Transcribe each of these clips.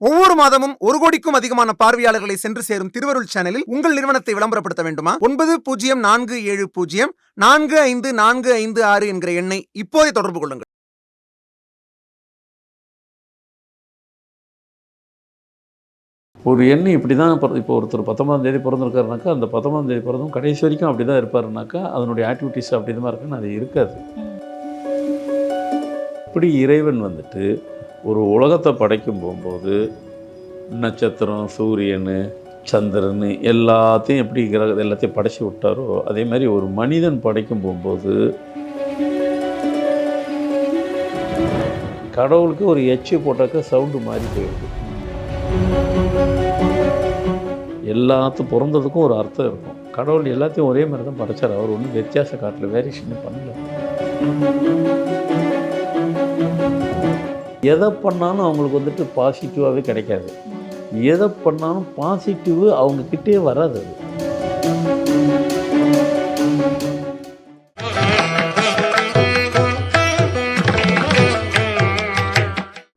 ஒவ்வொரு மாதமும் ஒரு கோடிக்கும் அதிகமான பார்வையாளர்களை சென்று சேரும் திருவருள் சேனலில் உங்கள் நிறுவனத்தை விளம்பரப்படுத்த வேண்டுமா? ஒன்பது பூஜ்ஜியம் நான்கு ஏழு பூஜ்ஜியம் நான்கு ஐந்து நான்கு ஐந்து ஆறு என்கிற எண்ணை இப்போதே தொடர்பு கொள்ளுங்கள். ஒரு எண்ணம் இப்படி தான் இப்போ ஒருத்தர் பத்தொன்பதாம் தேதி பிறந்திருக்காருனாக்கா அந்த பத்தொன்பதாம் தேதி பிறந்தும் கடைசி வரைக்கும் அப்படி தான் இருப்பாருனாக்கா அதனுடைய ஆக்டிவிட்டீஸ் அப்படி தான் இருக்குன்னு அது இருக்காது. இப்படி இறைவன் வந்துட்டு ஒரு உலகத்தை படைக்கும் போகும்போது நட்சத்திரம் சூரியன் சந்திரன் எல்லாத்தையும் எப்படி கிரக எல்லாத்தையும் படைச்சி விட்டாரோ அதே மாதிரி ஒரு மனிதன் படைக்கும் போகும்போது கடவுளுக்கு ஒரு எச்சு போட்டாக்க சவுண்டு மாறி போயிடுது. எல்லாத்து பிறந்ததுக்கும் ஒரு அர்த்தம் இருக்கும். கடவுள் எல்லாத்தையும் ஒரே மாதிரி தான் படைச்சார். அவர் ஒன்றும் வித்தியாச காட்டில் வேரியேஷன் பண்ணல. எதை பண்ணாலும் அவங்களுக்கு வந்துட்டு பாசிட்டிவாகவே கிடைக்காது. எதை பண்ணாலும் பாசிட்டிவ் அவங்கக்கிட்டே வராது அது.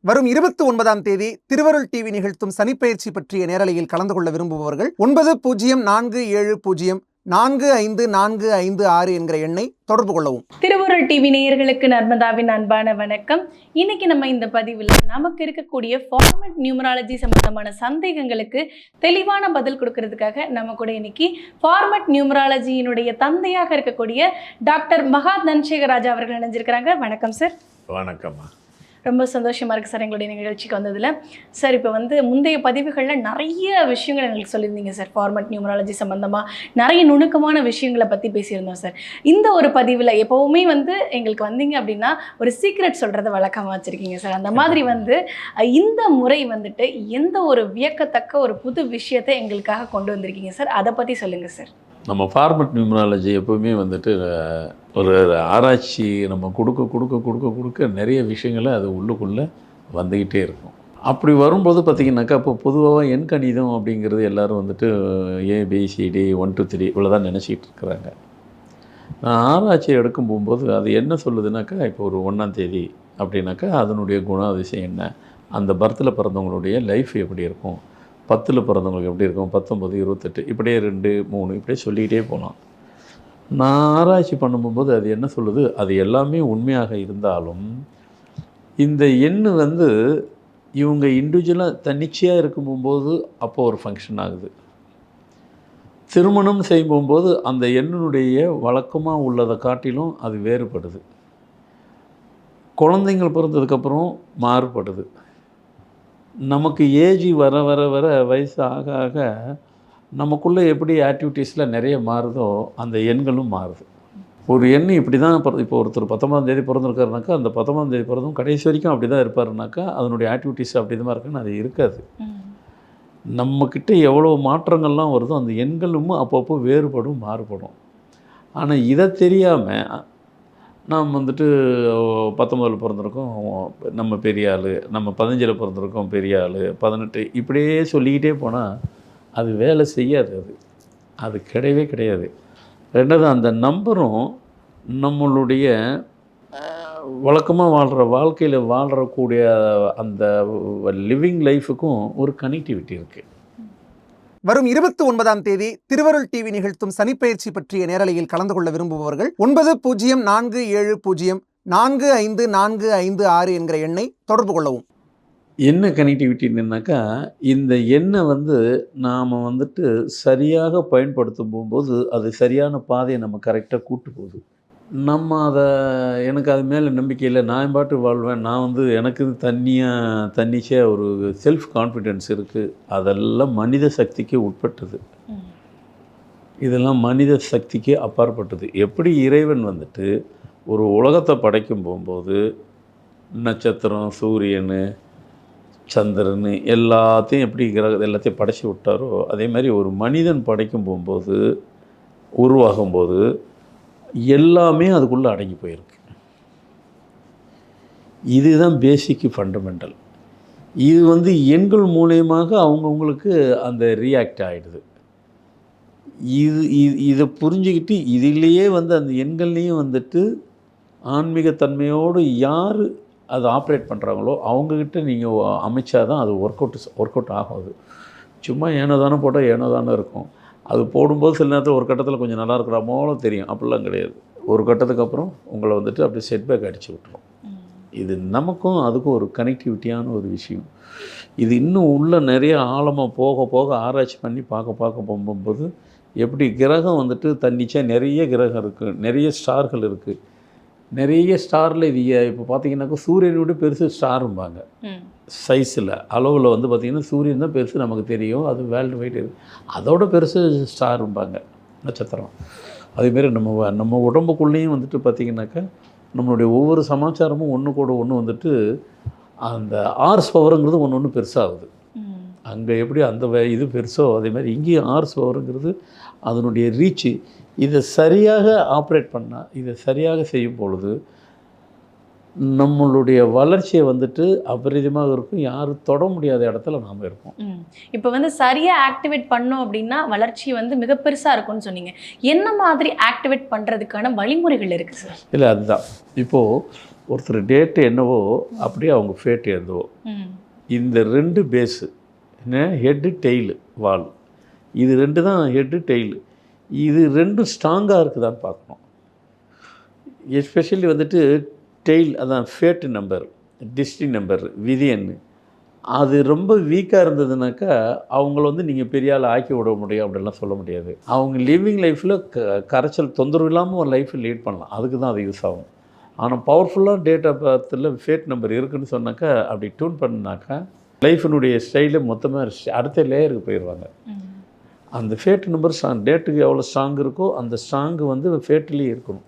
வரும் இருபத்தி ஒன்பதாம் தேதி திருவருள் டிவி நிகழ்த்தும் சனிப்பயிற்சி பற்றிய நேரலையில் கலந்து கொள்ள விரும்புபவர்கள் ஒன்பது பூஜ்ஜியம் நான்கு ஏழு பூஜ்ஜியம் நான்கு ஐந்து நான்கு ஐந்து ஆறு என்கிற எண்ணை தொடர்பு கொள்ளவும். திருவுருள் டிவி நேயர்களுக்கு நர்மதாவின் அன்பான வணக்கம். இன்னைக்கு நம்ம இந்த பதிவில் நமக்கு இருக்கக்கூடிய ஃபார்மட் நியூமராலஜி சம்பந்தமான சந்தேகங்களுக்கு தெளிவான பதில் கொடுக்கறதுக்காக நம்ம கூட இன்னைக்கு ஃபார்மட் நியூமராலஜியினுடைய தந்தையாக இருக்கக்கூடிய டாக்டர் மகா தன்சேகராஜா அவர்கள் இணைஞ்சிருக்கிறாங்க. வணக்கம் சார் வணக்கம்மா. ரொம்ப சந்தோஷமாக இருக்குது சார் எங்களுடைய நிகழ்ச்சிக்கு வந்ததில். சார் இப்போ வந்து முந்தைய பதிவுகளில் நிறைய விஷயங்கள் எங்களுக்கு சொல்லியிருந்தீங்க சார். ஃபார்மட் நியூமராலஜி சம்மந்தமாக நிறைய நுணுக்கமான விஷயங்களை பற்றி பேசியிருந்தோம் சார். இந்த ஒரு பதிவில் எப்போவுமே வந்து எங்களுக்கு வந்தீங்க அப்படின்னா ஒரு சீக்ரெட் சொல்கிறத வழக்கமாக வச்சுருக்கீங்க சார். அந்த மாதிரி வந்து இந்த முறை வந்துட்டு எந்த ஒரு வியக்கத்தக்க ஒரு புது விஷயத்தை எங்களுக்காக கொண்டு வந்திருக்கீங்க சார்? அதை பற்றி சொல்லுங்கள் சார். நம்ம ஃபார்மட் நியூமராலஜி எப்போவுமே வந்துட்டு ஒரு ஆராய்ச்சி நம்ம கொடுக்க கொடுக்க கொடுக்க கொடுக்க நிறைய விஷயங்களை அது உள்ளுக்குள்ளே வந்துக்கிட்டே இருக்கும். அப்படி வரும்போது பார்த்திங்கனாக்கா இப்போ பொதுவாக என் கணிதம் அப்படிங்கிறது எல்லாரும் வந்துட்டு ஏபிசிடி ஒன் டூ த்ரீ இவ்வளோ தான் நினச்சிக்கிட்டு இருக்கிறாங்க. நான் ஆராய்ச்சி எடுக்கும் போகும்போது அது என்ன சொல்லுதுனாக்கா இப்போ ஒரு ஒன்றாம் தேதி அப்படின்னாக்கா அதனுடைய குணாதிசயம் என்ன? அந்த பர்த்தில் பிறந்தவங்களுடைய லைஃப் எப்படி இருக்கும்? பத்தில் பிறந்தவங்களுக்கு எப்படி இருக்கும்? பத்தொம்பது இருபத்தெட்டு இப்படியே ரெண்டு மூணு இப்படியே சொல்லிக்கிட்டே போகலாம் நான் ஆராய்ச்சி பண்ணும்போது அது என்ன சொல்லுது? அது எல்லாமே உண்மையாக இருந்தாலும் இந்த எண் வந்து இவங்க இண்டிவிஜுவலாக தன்னிச்சையாக இருக்கும்போது அப்போ ஒரு ஃபங்க்ஷன் ஆகுது. திருமணம் செய்யும்போது அந்த எண்ணினுடைய வழக்கமாக உள்ளதை காட்டிலும் அது வேறுபடுது. குழந்தைங்கள் பிறந்ததுக்கப்புறம் மாறுபடுது. நமக்கு ஏஜ் வர வர வர வயசு ஆக ஆக நமக்குள்ளே எப்படி ஆக்டிவிட்டீஸில் நிறைய மாறுதோ அந்த எண்களும் மாறுது. ஒரு எண் இப்படி தான் இப்போ ஒருத்தர் பத்தொன்பதாம் தேதி பிறந்திருக்காருனாக்கா அந்த பத்தொன்பதாம் தேதி பிறந்தும் கடைசி வரைக்கும் அப்படி தான் இருப்பாருனாக்கா அதனுடைய ஆக்டிவிட்டீஸ் அப்படி தான் இருக்குன்னு அது இருக்காது. நம்மக்கிட்ட எவ்வளோ மாற்றங்கள்லாம் வருதோ அந்த எண்களும் அப்பப்போ வேறுபடும் மாறுபடும். ஆனால் இதை தெரியாமல் நாம் வந்துட்டு பத்தொம்பதில் பிறந்திருக்கோம். நம்ம பெரிய ஆள் நம்ம பதினஞ்சில் பிறந்திருக்கோம் பெரிய ஆள் பதினெட்டு இப்படியே சொல்லிக்கிட்டே போனால் அது வேலை செய்யாது அது. அது கிடையவே கிடையாது. ரெண்டாவது அந்த நம்பரும் நம்மளுடைய வழக்கமாக வாழ்கிற வாழ்க்கையில் வாழ்கிறக்கூடிய அந்த லிவிங் லைஃபுக்கும் ஒரு கனெக்டிவிட்டி இருக்குது வரும் இருபத்தி ஒன்பதாம் தேதி திருவருள் டிவி நிகழ்த்தும் சனிப்பெயர்ச்சி பற்றிய நேரலையில் கலந்து கொள்ள விரும்புபவர்கள் ஒன்பது பூஜ்ஜியம் நான்கு ஏழு பூஜ்ஜியம் நான்கு ஐந்து நான்கு ஐந்து ஆறு என்கிற எண்ணை தொடர்பு கொள்ளவும். என்ன கனெக்டிவிட்டின்னாக்கா இந்த எண்ணை வந்து நாம் வந்துட்டு சரியாக பயன்படுத்தும் போகும்போது அது சரியான பாதையை நம்ம கரெக்டாக கூட்டு போகுது. நம்ம அதை எனக்கு அது மேலே நம்பிக்கை இல்லை. நான் பாட்டு வாழ்வேன். நான் வந்து எனக்கு தண்ணியாக தன்னிச்சையாக ஒரு செல்ஃப் கான்ஃபிடென்ஸ் இருக்குது அதெல்லாம் மனித சக்திக்கு உட்பட்டது. இதெல்லாம் மனித சக்திக்கு அப்பாற்பட்டது. எப்படி இறைவன் வந்துட்டு ஒரு உலகத்தை படைக்கும் போகும்போது நட்சத்திரம் சூரியன் சந்திரன் எல்லாத்தையும் எப்படி கிரக எல்லாத்தையும் படைச்சி விட்டாரோ அதே மாதிரி ஒரு மனிதன் படைக்கும் போகும்போது உருவாகும்போது எல்லாமே அதுக்குள்ளே அடங்கி போயிருக்கு. இதுதான் பேசிக்கு ஃபண்டமெண்டல் இது வந்து எண்கள் மூலியமாக அவங்கவுங்களுக்கு அந்த ரியாக்ட் ஆகிடுது இது இது இதை புரிஞ்சுக்கிட்டு இதிலேயே வந்து அந்த எண்கள்லேயும் வந்துட்டு ஆன்மீகத்தன்மையோடு யார் அது ஆப்ரேட் பண்ணுறாங்களோ அவங்கக்கிட்ட நீங்கள் அமைச்சா தான் அது ஒர்க் அவுட் ஒர்க் அவுட் ஆகும் அது சும்மா ஏனோ தானே போட்டால் ஏனோ தானே இருக்கும். அது போடும்போது சில நேரத்தில் ஒரு கட்டத்தில் கொஞ்சம் நல்லா இருக்கிற தெரியும். அப்படிலாம் கிடையாது. ஒரு கட்டத்துக்கு அப்புறம் உங்களை வந்துட்டு அப்படியே செட்பேக் அடிச்சு விட்டுரும். இது நமக்கும் அதுக்கும் ஒரு கனெக்டிவிட்டியான ஒரு விஷயம். இது இன்னும் உள்ளே நிறைய ஆழமாக போக போக ஆராய்ச்சி பண்ணி பார்க்க பார்க்க போகும்போது எப்படி கிரகம் வந்துட்டு தன்னிச்சா நிறைய கிரகம் இருக்குது நிறைய ஸ்டார்கள் இருக்குது நிறைய ஸ்டாரில் இது இப்போ பார்த்தீங்கன்னாக்கா சூரியனை விட பெருசு ஸ்டாரும்பாங்க. சைஸில் அளவில் வந்து பார்த்திங்கன்னா சூரியன் தான் பெருசு நமக்கு தெரியும். அது வேர்ல்டு வைட் இருக்கு அதோட பெருசு ஸ்டாரும்பாங்க. நட்சத்திரம். அதேமாரி நம்ம நம்ம உடம்புக்குள்ளேயும் வந்துட்டு பார்த்திங்கனாக்கா நம்மளுடைய ஒவ்வொரு சமாச்சாரமும் ஒன்று கூட ஒன்று வந்துட்டு அந்த ஆர்ஸ் பவருங்கிறது ஒன்று ஒன்று பெருசாகுது. அங்கே எப்படி அந்த இது பெருசோ அதே மாதிரி இங்கேயும் ஆர்ஸ் பவருங்கிறது அதனுடைய ரீச்சு இதை சரியாக ஆப்ரேட் பண்ணால் இதை சரியாக செய்யும் பொழுது நம்மளுடைய வளர்ச்சியை வந்துட்டு அபரிதமாக இருக்கும். யாரும் தொட முடியாத இடத்துல நாம் இருப்போம். இப்போ வந்து சரியா ஆக்டிவேட் பண்ணோம் அப்படின்னா வளர்ச்சி வந்து மிக பெருசா இருக்கும்னு சொன்னீங்க. என்ன மாதிரி ஆக்டிவேட் பண்றதுக்கான வழிமுறைகள் இருக்கு சார்? இல்லை அதுதான். இப்போது ஒருத்தர் டேட்டு என்னவோ அப்படியே அவங்க ஃபேட் ம். இந்த ரெண்டு பேஸு என்ன? ஹெட்டு டெய்லு வால் இது ரெண்டு தான் ஹெட்டு டெய்லு இது ரெண்டும் ஸ்ட்ராங்காக இருக்குதான்னு பார்க்கணும். எஸ்பெஷலி வந்துட்டு டெய்ல் அதான் ஃபேட்டு நம்பர் டிஸ்டி நம்பர் விதியன்னு அது ரொம்ப வீக்காக இருந்ததுனாக்கா அவங்கள வந்து நீங்கள் பெரிய ஆள் ஆக்கி விட முடியும் அப்படிலாம் சொல்ல முடியாது. அவங்க லிவிங் லைஃப்பில் க கரைச்சல் தொந்தரவு இல்லாமல் ஒரு லைஃப்பை லீட் பண்ணலாம். அதுக்கு தான் அது யூஸ் ஆகும். ஆனால் பவர்ஃபுல்லாக டேட் ஆஃப் பர்த்தில் ஃபேட் நம்பர் இருக்குன்னு சொன்னாக்கா அப்படி டியூன் பண்ணாக்கா லைஃபினுடைய ஸ்டைலே மொத்தமாக அடுத்த லேயருக்கு போயிடுவாங்க. அந்த ஃபேட் நம்பர் ஸ்ட்ராங் டேட்டுக்கு எவ்வளோ ஸ்ட்ராங் இருக்கோ அந்த ஸ்ட்ராங்கு வந்து ஃபேட்லேயே இருக்கணும்.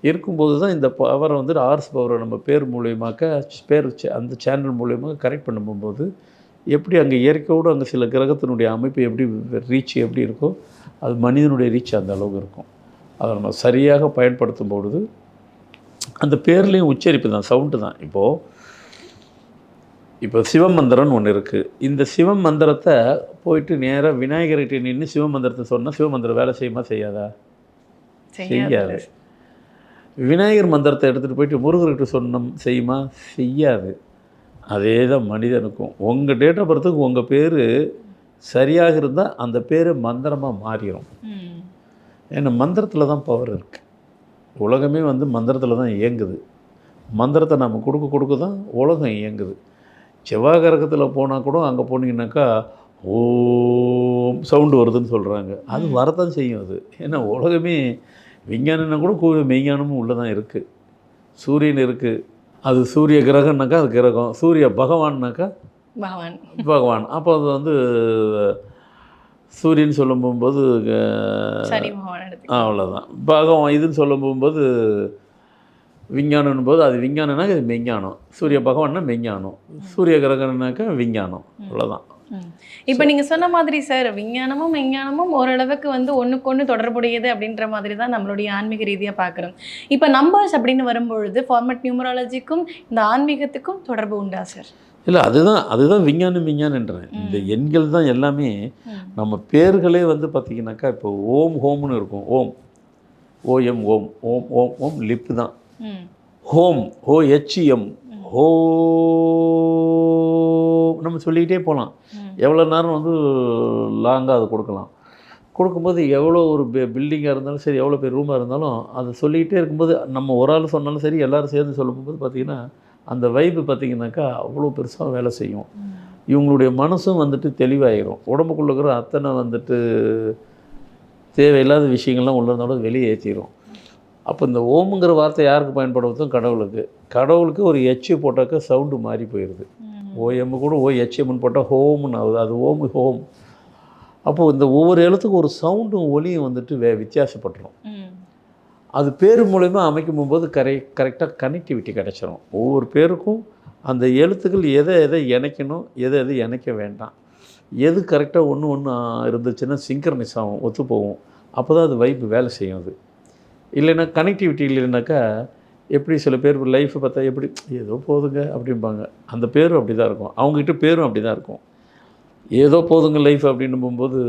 இருக்கும்போது தான் இந்த பவரை வந்து ஆர்ஸ் பவரை நம்ம பேர் மூலயமாக்க பேர் சே- அந்த சேனல் மூலியமாக கரெக்ட் பண்ணும்போது எப்படி அங்கே இயற்கையோடு அங்கே சில கிரகத்தினுடைய அமைப்பு எப்படி ரீச் எப்படி இருக்கோ அது மனிதனுடைய ரீச் அந்த அளவுக்கு இருக்கும். அதை நம்ம சரியாக பயன்படுத்தும் பொழுது அந்த பேர்லேயும் உச்சரிப்பு தான் சவுண்டு தான். இப்போது இப்போ சிவமந்திரம்னு ஒன்று இருக்குது இந்த சிவமந்திரத்தை போயிட்டு நேராக விநாயகர்கிட்ட நின்று சிவமந்திரத்தை சொன்னால் சிவமந்திரம் வேலை செய்யுமா செய்யாதா? செய்யாது. விநாயகர் மந்திரத்தை எடுத்துகிட்டு போயிட்டு முருகர்கிட்ட சொன்னோம் செய்யுமா? செய்யாது. அதே தான் மனிதனுக்கும். உங்கள் டேட் ஆஃப் பர்த்துக்கு உங்கள் பேர் சரியாக இருந்தால் அந்த பேர் மந்திரமாக மாறிடும் ஏன்னா மந்திரத்தில் தான் பவர் இருக்குது உலகமே வந்து மந்திரத்தில் தான் இயங்குது. மந்திரத்தை நம்ம கொடுக்க கொடுக்க தான் உலகம் இயங்குது. செவ்வாய் கிரகத்தில் போனால் கூட அங்கே போனீங்கன்னாக்கா ஓம் சவுண்டு வருதுன்னு சொல்கிறாங்க அது வரத்தான் செய்யும் அது. ஏன்னா உலகமே விஞ்ஞானம்னா கூட மெய்ஞானமும் உள்ளே தான் இருக்குது சூரியன் இருக்குது அது சூரிய கிரகம்னாக்கா அது கிரகம். சூரிய பகவான்னாக்கா பகவான். பகவான். அப்போ அது வந்து சூரியன் சொல்லும் போகும்போது அவ்வளோதான் பகவான் இதுன்னு சொல்லும் போகும்போது விஞ்ஞானம் போது அது விஞ்ஞானம்னா இது மெஞ்ஞானம் சூரிய பகவான்னா மெஞ்ஞானம் சூரிய கிரகம்னாக்கா விஞ்ஞானம். அவ்வளோதான். இப்போ நீங்க சொன்ன மாதிரி சார் விஞ்ஞானமும் விஞ்ஞானமும் ஓரளவுக்கு வந்து ஒண்ணு தொடர்புடையது அப்படின்ற மாதிரி தான் நம்மளுடைய ஆன்மீக ரீதியா பார்க்குறோம் இப்போ நம்பர்ஸ் அப்படின்னு வரும்பொழுது ஃபார்மட் நியூமராலஜிக்கும் இந்த ஆன்மீகத்துக்கும் தொடர்பு உண்டா சார்? இல்லை அதுதான் அதுதான் விஞ்ஞானம் விஞ்ஞானன்றேன் இந்த எண்கள் தான் எல்லாமே. நம்ம பேர்களே வந்து பார்த்திங்கனாக்கா இப்போ ஓம் ஹோம்னு இருக்கும். ஓம். O M. ஓம் ஓம் ஓம் லிப்பு தான். ஹோம் ஓ ஹெச்எம் ஹோ நம்ம சொல்லிக்கிட்டே போகலாம். எவ்வளோ நேரம் வந்து லாங்காக அது கொடுக்கலாம். கொடுக்கும்போது எவ்வளோ ஒரு பில்டிங்காக இருந்தாலும் சரி எவ்வளோ பெரிய ரூமாக இருந்தாலும் அதை சொல்லிக்கிட்டே இருக்கும்போது நம்ம ஒரு ஆள் சொன்னாலும் சரி எல்லாரும் சேர்ந்து சொல்லும்போது பார்த்திங்கன்னா அந்த வைப்பு பார்த்திங்கனாக்கா அவ்வளோ பெருசாக வேலை செய்யும். இவங்களுடைய மனசும் வந்துட்டு தெளிவாயிரும். உடம்புக்குள்ள இருக்கிற அத்தனை வந்துட்டு தேவையில்லாத விஷயங்கள்லாம் உள்ள இருந்தாலும் வெளியே ஏற்றிடும் அப்போ இந்த ஓமுங்கிற வார்த்தை யாருக்கு பயன்படுத்தும்? கடவுளுக்கு. கடவுளுக்கு ஒரு எச்சு போட்டாக்க சவுண்டு மாறி போயிடுது. ஓஎம் கூட ஓ எச்எம்னு போட்டால் ஹோம்னு ஆகுது. அது ஓம் ஹோம். அப்போது இந்த ஒவ்வொரு எழுத்துக்கும் ஒரு சவுண்டும் ஒலியும் வந்துட்டு வே வித்தியாசப்பட்டுரும். ம். அது பேர் மூலயமா அமைக்கும் போது கரை கரெக்டாக கனெக்டிவிட்டி கிடைச்சிரும். ஒவ்வொரு பேருக்கும் அந்த எழுத்துக்கள் எதை எதை இணைக்கணும் எதை எதை இணைக்க வேண்டாம். எது கரெக்டாக ஒன்று ஒன்று இருந்துச்சுன்னா சிங்க்ரனைஸ் ஆகும் ஒத்து போகும் அப்போ தான் அது வைப்பு வேலை செய்யும் அது. இல்லைன்னா கனெக்டிவிட்டி இல்லைனாக்கா எப்படி சில பேர் லைஃப்பை பார்த்தா எப்படி ஏதோ போதுங்க அப்படிம்பாங்க. அந்த பேரும் அப்படி தான் இருக்கும். அவங்ககிட்ட பேரும் அப்படி தான் இருக்கும். ஏதோ போதுங்க லைஃப் அப்படின்னு போகும்போது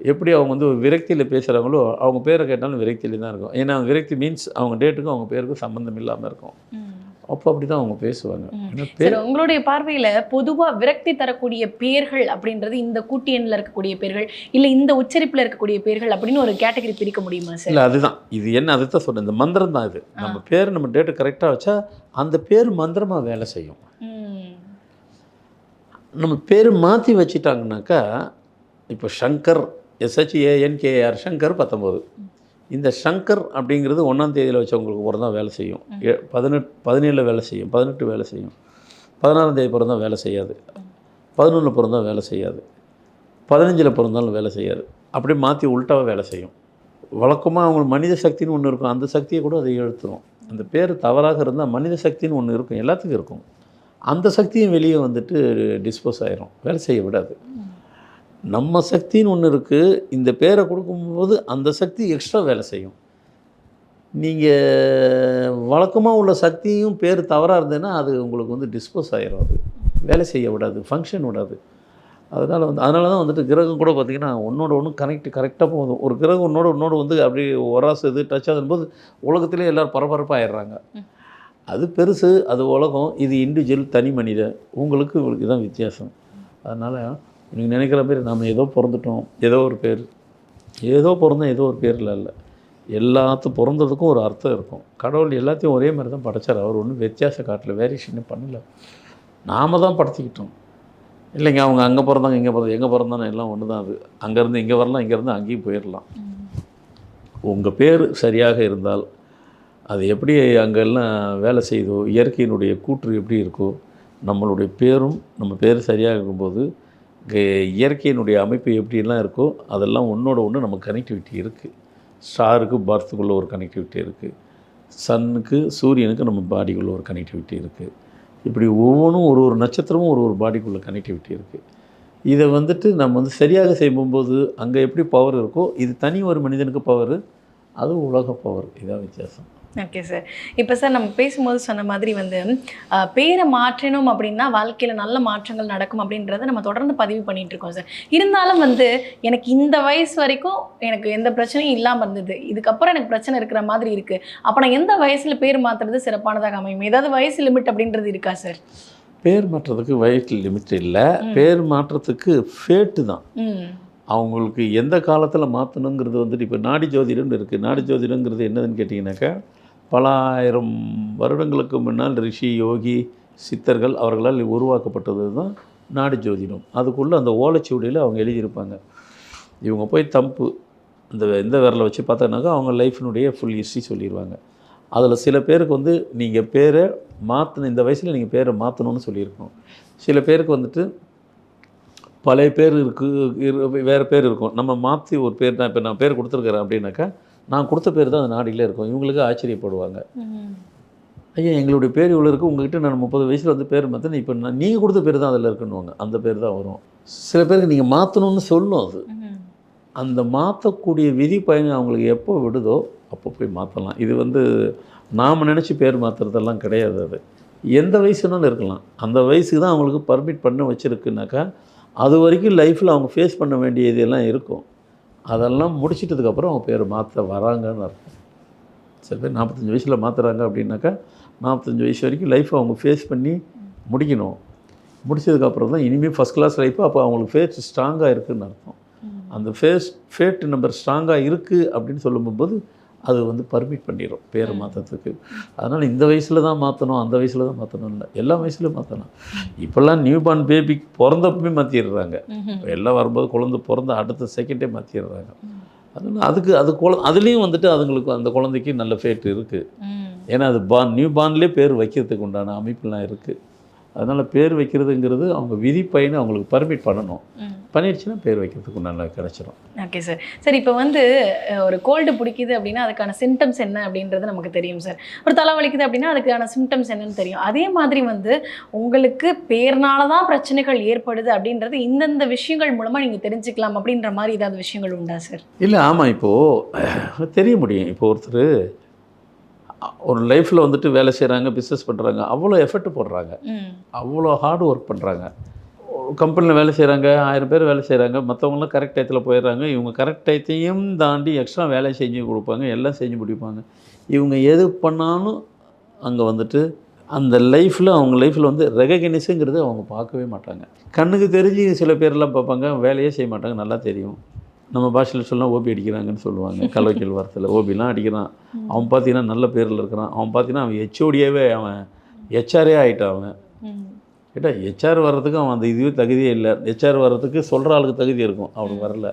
எப்படி அவங்க வந்து விரக்தியில் பேசுகிறாங்களோ அவங்க பேரை கேட்டாலும் விரக்தியில் தான் இருக்கும். ஏன்னா விரக்தி மீன்ஸ் அவங்க டேட்டுக்கும் அவங்க பேருக்கும் சம்மந்தம் இல்லாமல் இருக்கும். அப்போ அப்படி தான் அவங்க பேசுவாங்க. உங்களுடைய பார்வையில பொதுவா விரக்தி தரக்கூடிய பேர்கள் அப்படின்றது இந்த கூட்டு எண்ணில் இருக்கக்கூடிய பேர்கள் இல்ல இந்த உச்சரிப்புல இருக்கக்கூடிய பேர்கள் அப்படின்னு ஒரு கேட்டகரி பிரிக்க முடியுமா சார் இல்லை அதுதான். இது என்ன அதை தான் சொன்னேன் இந்த மந்திரம் தான் இது. நம்ம பேர் நம்ம டேட்டு கரெக்டாக வச்சா அந்த பேர் மந்திரமாக வேலை செய்யும். நம்ம பேர் மாற்றி வச்சிட்டாங்கனாக்கா இப்போ சங்கர் எஸ்ஹெச்ஏஎன்கேஆர் சங்கர் பத்தொம்போது இந்த சங்கர் அப்படிங்கிறது ஒன்றாம் தேதியில் வச்சவங்களுக்கு பிறந்தா வேலை செய்யும். ஏ- பதினெட்டு பதினேழில் வேலை செய்யும். பதினெட்டு வேலை செய்யும். பதினாறாம் தேதி பிறந்தா வேலை செய்யாது. பதினொன்றில் பிறந்தா வேலை செய்யாது. பதினஞ்சில் பிறந்தாலும் வேலை செய்யாது. அப்படியே மாற்றி உள்டாவாக வேலை செய்யும். வழக்கமாக அவங்க மனித சக்தின்னு ஒன்று இருக்கும். அந்த சக்தியை கூட அதை எழுத்துரும் அந்த பேர் தவறாக இருந்தால் மனித சக்தின்னு ஒன்று இருக்கும். எல்லாத்துக்கும் இருக்கும். அந்த சக்தியும் வெளியே வந்துட்டு டிஸ்போஸ் ஆயிரும். வேலை செய்ய விடாது. நம்ம சக்தின்னு ஒன்று இருக்குது இந்த பேரை கொடுக்கும்போது அந்த சக்தி எக்ஸ்ட்ரா வேலை செய்யும். நீங்கள் வழக்கமாக உள்ள சக்தியும் பேர் தவறாக இருந்ததுன்னா அது உங்களுக்கு வந்து டிஸ்போஸ் ஆயிரும் அது வேலை செய்ய விடாது ஃபங்க்ஷன் விடாது. அதனால் வந்து அதனால தான் வந்துட்டு கிரகம் கூட பார்த்திங்கன்னா ஒன்றோட ஒன்று கனெக்ட் கரெக்டாக போகுது. ஒரு கிரகம் ஒன்றோட இன்னோட வந்து அப்படி ஒராசு இது டச் ஆகும்போது உலகத்திலே எல்லோரும் பரபரப்பாக ஆயிடுறாங்க. அது பெருசு அது உலகம் இது இண்டிவிஜுவல் தனி மனிதன் உங்களுக்கு உங்களுக்கு தான் வித்தியாசம். அதனால் நீங்கள் நினைக்கிற பேர் நாம் ஏதோ பிறந்துட்டோம். ஏதோ ஒரு பேர். ஏதோ பிறந்தோம் ஏதோ ஒரு பேரில் இல்லை எல்லாத்து பிறந்ததுக்கும் ஒரு அர்த்தம் இருக்கும். கடவுள் எல்லாத்தையும் ஒரே மாதிரி தான் படைச்சார். அவர் ஒன்றும் வித்தியாசம் காட்டல வேரியேஷனே பண்ணல. நாம தான் படுத்திக்கிட்டோம். இல்லைங்க அவங்க அங்கே பிறந்தாங்க இங்கே பிறந்தாங்க எங்கே பிறந்தானே எல்லாம் ஒன்று தான் அது அங்கேருந்து இங்கே வரலாம் இங்கேருந்து அங்கேயும் போயிடலாம் உங்கள் பேர் சரியாக இருந்தால் அது எப்படி அங்கெல்லாம் வேலை செய்தோ இயற்கையினுடைய கூற்று எப்படி இருக்கோ நம்மளுடைய பேரும் நம்ம பேர் சரியாக இருக்கும்போது இயற்கையினுடைய அமைப்பு எப்படிலாம் இருக்கோ அதெல்லாம் ஒன்றோட ஒன்று நம்ம கனெக்டிவிட்டி இருக்குது ஸ்டாருக்கு பர்த்துக்குள்ளே ஒரு கனெக்டிவிட்டி இருக்குது சன்னுக்கு சூரியனுக்கு நம்ம பாடிக்குள்ளே ஒரு கனெக்டிவிட்டி இருக்குது இப்படி ஒவ்வொன்றும் ஒரு ஒரு நட்சத்திரமும் ஒரு ஒரு பாடிக்குள்ளே கனெக்டிவிட்டி இருக்குது இதை வந்துட்டு நம்ம வந்து சரியாக செய்யும்போது அங்கே எப்படி பவர் இருக்கோ இது தனி ஒரு மனிதனுக்கு பவர் அது உலக பவர் இதான் வித்தியாசம். ஓகே சார் இப்போ சார் நம்ம பேசும்போது சொன்ன மாதிரி வந்து பேரை மாற்றணும் அப்படின்னா வாழ்க்கையில் நல்ல மாற்றங்கள் நடக்கும் அப்படின்றத நம்ம தொடர்ந்து பதிவு பண்ணிட்டு இருக்கோம் சார் இருந்தாலும் வந்து எனக்கு இந்த வயசு வரைக்கும் எனக்கு எந்த பிரச்சனையும் இல்லாமல் இருந்தது. இதுக்கப்புறம் எனக்கு பிரச்சனை இருக்கிற மாதிரி இருக்குது அப்போ நான் எந்த வயசில் பேர் மாற்றுறது சிறப்பானதாக அமையும்? ஏதாவது வயசு லிமிட் அப்படின்றது இருக்கா சார் பேர் மாற்றத்துக்கு வயசு லிமிட் இல்லை. பேர் மாற்றத்துக்கு ஃபேட்டு தான். அவங்களுக்கு எந்த காலத்தில் மாற்றணுங்கிறது வந்துட்டு இப்போ நாடி ஜோதிடம்னு இருக்குது நாடி ஜோதிடங்கிறது என்னதுன்னு கேட்டிங்கனாக்கா பல ஆயிரம் வருடங்களுக்கு முன்னால் ரிஷி யோகி சித்தர்கள் அவர்களால் உருவாக்கப்பட்டது தான் நாடு ஜோதிடம். அதுக்குள்ளே அந்த ஓலைச்சுவடியில் அவங்க எழுதியிருப்பாங்க. இவங்க போய் தம்பு இந்த இந்த விரலை வச்சு பார்த்தோன்னாக்கா அவங்க லைஃபினுடைய ஃபுல் ஹிஸ்ட்ரி சொல்லிடுவாங்க அதில் சில பேருக்கு வந்து நீங்கள் பேரை மாற்றணும் இந்த வயசில் நீங்கள் பேரை மாற்றணும்னு சொல்லியிருக்கோம் சில பேருக்கு வந்துட்டு பழைய பேர் இருக்குது வேறு பேர் இருக்கும். நம்ம மாற்றி ஒரு பேர் நான் இப்போ நான் பேர் கொடுத்துருக்குறேன் அப்படின்னாக்கா நான் கொடுத்த பேர் தான் அந்த நாடியில் இருக்கும். இவங்களுக்கு ஆச்சரியப்படுவாங்க. ஐயா எங்களுடைய பேர் இவ்வளோ இருக்குது உங்ககிட்ட நான் முப்பது வயசில் வந்து பேர் மாற்றினேன் இப்போ நான் நீங்கள் கொடுத்த பேர் தான் அதில் இருக்குன்னுவாங்க. அந்த பேர் தான் வரும். சில பேருக்கு நீங்கள் மாற்றணும்னு சொல்லும் அது. அந்த மாற்றக்கூடிய விதி பயன் அவங்களுக்கு எப்போ விடுதோ அப்போ போய் மாற்றலாம் இது வந்து நாம் நினச்சி பேர் மாற்றுறதெல்லாம் கிடையாது அது. எந்த வயசுனாலும் இருக்கலாம். அந்த வயசுக்கு தான் அவங்களுக்கு பர்மிட் பண்ண வச்சுருக்குனாக்கா அது வரைக்கும் லைஃப்பில் அவங்க ஃபேஸ் பண்ண வேண்டியது எல்லாம் இருக்கும். அதெல்லாம் முடிச்சிட்டதுக்கப்புறம் அவங்க பேர் மாற்ற வராங்கன்னு அர்த்தம். சில பேர் நாற்பத்தஞ்சு வயசில் மாற்றுறாங்க அப்படின்னாக்கா நாற்பத்தஞ்சு வயசு வரைக்கும் லைஃப் அவங்க ஃபேஸ் பண்ணி முடிக்கணும். முடிச்சதுக்கப்புறம் தான் இனிமேல் ஃபஸ்ட் கிளாஸ் லைஃப் அப்போ அவங்களுக்கு ஃபேஸ் ஸ்ட்ராங்காக இருக்குதுன்னு அர்த்தம். அந்த ஃபேஸ் ஃபேட் நம்பர் ஸ்ட்ராங்காக இருக்குது அப்படின்னு சொல்லும்போது அது வந்து பர்மிட் பண்ணிடும் பேரை மாற்றத்துக்கு அதனால் இந்த வயசில் தான் மாற்றணும் அந்த வயசில் தான் மாற்றணும் இல்லை. எல்லா வயசுலையும் மாற்றலாம் இப்போல்லாம் நியூ பார்ன் பேபி பிறந்தப்பவே மாற்றிடுறாங்க எல்லாம் வரும்போது குழந்தை பிறந்த அடுத்த செகண்டே மாற்றிடுறாங்க அதனால் அதுக்கு அது குழ அதுலேயும் வந்துட்டு அதுங்களுக்கு அந்த குழந்தைக்கு நல்ல ஃபேட் இருக்குது ஏன்னா அது பான் நியூ பார்ன்லேயே பேர் வைக்கிறதுக்கு உண்டான அமைப்புலாம் இருக்குது அதனால் பேர் வைக்கிறதுங்கிறது அவங்க விதி பயனை அவங்களுக்கு பர்மிட் பண்ணணும். பண்ணிடுச்சுன்னா பேர் வைக்கிறதுக்கு உண்டான கிடச்சிரும். ஓகே சார் சார் இப்போ வந்து ஒரு கோல்டு பிடிக்குது அப்படின்னா அதுக்கான சிம்டம்ஸ் என்ன அப்படின்றது நமக்கு தெரியும் சார் ஒரு தலை வலிக்குது அப்படின்னா அதுக்கான சிம்டம்ஸ் என்னன்னு தெரியும். அதே மாதிரி வந்து உங்களுக்கு பேர்னால தான் பிரச்சனைகள் ஏற்படுது அப்படின்றது இந்தந்த விஷயங்கள் மூலமாக நீங்கள் தெரிஞ்சுக்கலாம் அப்படின்ற மாதிரி ஏதாவது விஷயங்கள் உண்டா சார் இல்லை ஆமாம் இப்போது தெரிய முடியும். இப்போ ஒருத்தர் ஒரு லைஃப்பில் வந்துட்டு வேலை செய்கிறாங்க பிஸ்னஸ் பண்ணுறாங்க அவ்வளோ எஃபர்ட் போடுறாங்க. அவ்வளோ ஹார்ட் ஒர்க் பண்ணுறாங்க கம்பெனியில் வேலை செய்கிறாங்க ஆயிரம் பேர் வேலை செய்கிறாங்க மற்றவங்களாம் கரெக்ட் டயத்தில் போயிடுறாங்க. இவங்க கரெக்ட் டயத்தையும் தாண்டி எக்ஸ்ட்ரா வேலை செஞ்சு கொடுப்பாங்க எல்லாம் செஞ்சு முடிப்பாங்க. இவங்க எது பண்ணாலும் அங்கே வந்துட்டு அந்த லைஃப்பில் அவங்க லைஃப்பில் வந்து ரெகக்னிஸுங்கிறது அவங்க பார்க்கவே மாட்டாங்க. கண்ணுக்கு தெரிஞ்சு சில பேர்லாம் பார்ப்பாங்க வேலையே செய்ய மாட்டாங்க நல்லா தெரியும். நம்ம பாஷையில் சொல்லலாம் ஓபி அடிக்கிறாங்கன்னு சொல்லுவாங்க. கலவைக்கல் வார்த்தையில். ஓபிலாம் அடிக்கிறான். அவன் பார்த்தீங்கன்னா நல்ல பேரில் இருக்கிறான். அவன் பார்த்தீங்கன்னா அவன் ஹெச்ஓடியாவே அவன் ஹெச்ஆரே ஆகிட்டான் அவன். கேட்டால் கேட்டா ஹெச்ஆர் வர்றதுக்கு அவன் அந்த இதுவே தகுதியே இல்லை. ஹெச்ஆர் வர்றதுக்கு சொல்கிற ஆளுக்கு தகுதி இருக்கும். அவனுக்கு வரல.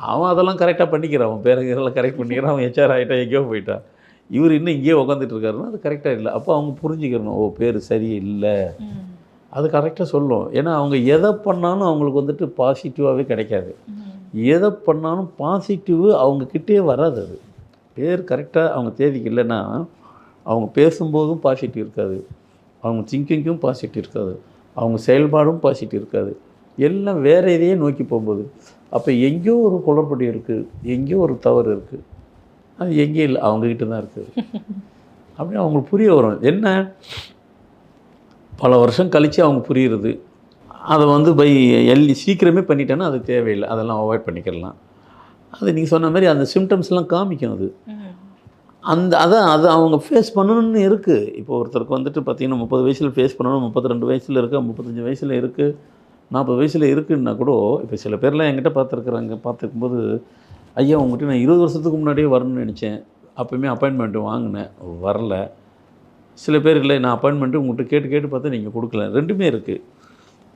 அவன் அதெல்லாம் கரெக்டாக பண்ணிக்கிறான். அவன் பேரங்கெல்லாம் கரெக்ட் பண்ணிக்கிறான். அவன் ஹெச்ஆர் ஆகிட்டான் எங்கேயோ போயிட்டான். இவர் இன்னும் இங்கேயே உட்காந்துட்டு இருக்காருன்னா அது கரெக்டாக இல்லை. அப்போ அவங்க புரிஞ்சுக்கிறணும் ஓ பேர் சரியில்லை அது கரெக்டாக சொல்லும். ஏன்னா அவங்க எதை பண்ணாலும் அவங்களுக்கு வந்துட்டு பாசிட்டிவாகவே கிடைக்காது. எதை பண்ணாலும் பாசிட்டிவு அவங்கக்கிட்டே வராது அது. பேர் கரெக்டாக அவங்க தேதிக்கு இல்லைன்னா அவங்க பேசும்போதும் பாசிட்டிவ் இருக்காது. அவங்க திங்கிங்கும் பாசிட்டிவ் இருக்காது. அவங்க செயல்பாடும் பாசிட்டிவ் இருக்காது. எல்லாம் வேறு இதையே நோக்கி போகும்போது அப்போ எங்கேயோ ஒரு குளறுபடி இருக்குது எங்கேயோ ஒரு தவறு இருக்குது அது எங்கேயும் இல்லை அவங்கக்கிட்ட தான் இருக்குது அப்படின்னு அவங்களுக்கு புரிய வரும். என்ன? பல வருஷம் கழித்து அவங்க புரியுறது. அதை வந்து பை எல் சீக்கிரமே பண்ணிட்டேன்னா அது தேவையில்லை. அதெல்லாம் அவாய்ட் பண்ணிக்கிடலாம் அது நீங்கள் சொன்ன மாதிரி அந்த சிம்டம்ஸ்லாம் காமிக்கும் அது. அந்த அதான் அது அவங்க ஃபேஸ் பண்ணணும்னு இருக்குது இப்போ ஒருத்தருக்கு வந்துட்டு பார்த்தீங்கன்னா முப்பது வயசில் ஃபேஸ் பண்ணணும் முப்பத்தி ரெண்டு வயசில் இருக்குது முப்பத்தஞ்சு வயசில் இருக்குது நாற்பது வயசில் இருக்குன்னா கூட இப்போ சில பேர்லாம் என்கிட்ட பார்த்துருக்குறாங்க பார்த்துருக்கும்போது ஐயா உங்கள்கிட்ட நான் இருபது வருஷத்துக்கு முன்னாடியே வரணும்னு நினச்சேன். அப்போயுமே அப்பாயின்மெண்ட் வாங்கினேன். வரல. சில பேர் இல்லை நான் அப்பாயின்மெண்ட்டு உங்கள்கிட்ட கேட்டு கேட்டு பார்த்தா நீங்கள் கொடுக்கல. ரெண்டுமே இருக்குது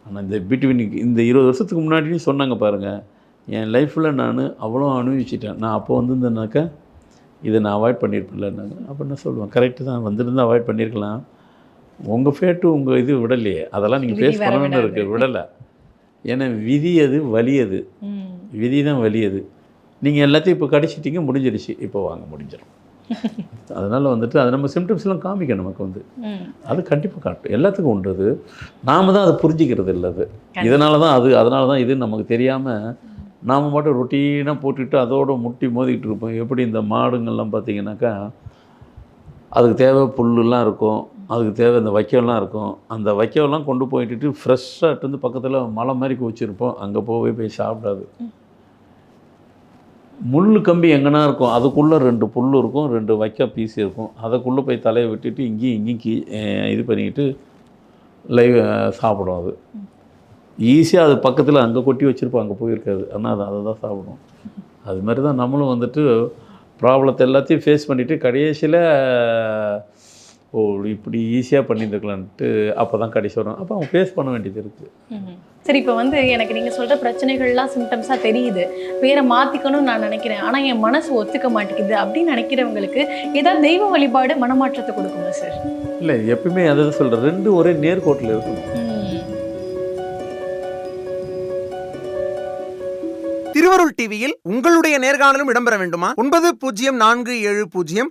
ஆனால் இந்த பிட்வீன் இந்த இருபது வருஷத்துக்கு முன்னாடியும் சொன்னாங்க பாருங்கள் என் லைஃப்பில் நான் அவ்வளோ அனுபவிச்சிட்டேன். நான் அப்போ வந்திருந்தேனாக்கா இதை நான் அவாய்ட் பண்ணியிருப்பேன்லன்னாங்க அப்போ நான் சொல்லுவேன் கரெக்டு தான். வந்திருந்தா அவாய்ட் பண்ணியிருக்கலாம் உங்கள் ஃபேட்டு உங்கள் இது விடலையே. அதெல்லாம் நீங்கள் ஃபேஸ் பண்ணணும்னு. இருக்குது விடலை. ஏன்னா விதி அது வலி அது. விதி தான் வலி அது. நீங்கள் எல்லாத்தையும் இப்போ கடிச்சிட்டிங்க முடிஞ்சிடுச்சு இப்போ வாங்க முடிஞ்சிடும் அதனால் வந்துட்டு அது நம்ம சிம்டம்ஸ்லாம் காமிக்கும் நமக்கு வந்து. அது கண்டிப்பாக காட்டும். எல்லாத்துக்கும் உண்டு அது நாம தான் அதை புரிஞ்சிக்கிறது இல்லை அது. இதனால தான் அது அதனால தான் இது நமக்கு தெரியாமல் நாம் மட்டும் ரொட்டீனாக போட்டுக்கிட்டு அதோட முட்டி மோதிக்கிட்டு இருப்போம். எப்படி இந்த மாடுங்கள்லாம் பார்த்தீங்கன்னாக்கா அதுக்கு தேவை புல்லுலாம் இருக்கும். அதுக்கு தேவை இந்த வைக்கோல்லாம் இருக்கும். அந்த வைக்கோல்லாம் கொண்டு போயிட்டு ஃப்ரெஷ்ஷாக இருந்து பக்கத்தில் மலை மாதிரி வச்சுருப்போம் அங்கே போய் போய் சாப்பிடாது. முள் கம்பி எங்கன்னா இருக்கும் அதுக்குள்ளே ரெண்டு புல் இருக்கும் ரெண்டு வைக்க பீஸ் இருக்கும். அதுக்குள்ளே போய் தலையை விட்டுட்டு இங்கேயும் இங்கேயும் கீ இது பண்ணிக்கிட்டு லைவ் சாப்பிடும் அது. ஈஸியாக அது பக்கத்தில் அங்கே கொட்டி வச்சுருப்போம் அங்கே போயிருக்காது. ஆனால் அது அதை தான் சாப்பிடும். அது மாதிரி தான் நம்மளும் வந்துட்டு ப்ராப்ளத்தை எல்லாத்தையும் ஃபேஸ் பண்ணிவிட்டு கடைசியில் ஓ இப்படி ஈஸியாக பண்ணியிருந்துக்கலான்ட்டு அப்போ தான் கடைசி வரும். அப்போ அவங்க ஃபேஸ் பண்ண வேண்டியது இருக்குது. சரி இப்போ வந்து எனக்கு நீங்கள் சொல்கிற பிரச்சனைகள்லாம் சிம்டம்ஸாக தெரியுது. பேரை மாற்றிக்கணும்னு நான் நினைக்கிறேன். ஆனால் என் மனசு ஒத்துக்க மாட்டேங்குது அப்படின்னு நினைக்கிறவங்களுக்கு ஏதாவது தெய்வ வழிபாடு மனமாற்றத்தை கொடுக்குமா சார் இல்லை எப்பயுமே அதை தான் சொல்கிறேன் ரெண்டு ஒரே நேர்கோட்டில் இருக்கணும். திருவருள் டிவியில் உங்களுடைய நேர்காணலும் இடம்பெற வேண்டுமா? ஒன்பது பூஜ்ஜியம் நான்கு ஏழு பூஜ்ஜியம்